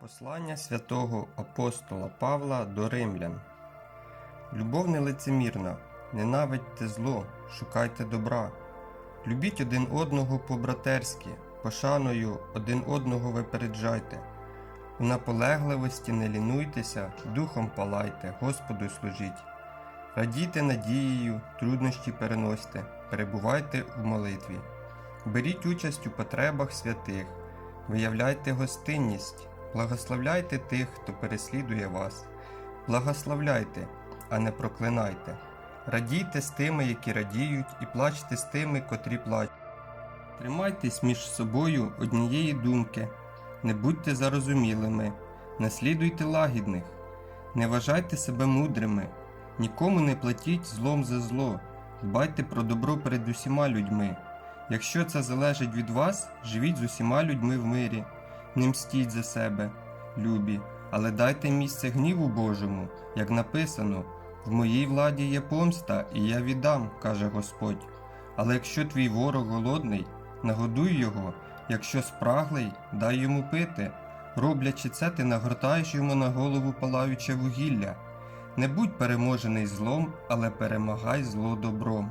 Послання святого апостола Павла до римлян. Любов нелицемірна, ненавидьте зло, шукайте добра. Любіть один одного по-братерськи, пошаною один одного випереджайте. У наполегливості не лінуйтеся, духом палайте, Господу служіть. Радійте надією, труднощі переносьте, перебувайте в молитві. Беріть участь у потребах святих, виявляйте гостинність, благословляйте тих, хто переслідує вас, благословляйте, а не проклинайте. Радійте з тими, які радіють, і плачте з тими, котрі плачуть. Тримайтесь між собою однієї думки, не будьте зарозумілими, наслідуйте лагідних, не вважайте себе мудрими, нікому не платіть злом за зло, дбайте про добро перед усіма людьми. Якщо це залежить від вас, живіть з усіма людьми в мирі, не мстіть за себе, любі, але дайте місце гніву Божому, як написано: в моїй владі є помста, і я віддам, каже Господь. Але якщо твій ворог голодний, нагодуй його, якщо спраглий, дай йому пити. Роблячи це, ти нагортаєш йому на голову палаюче вугілля. Не будь переможений злом, але перемагай зло добром.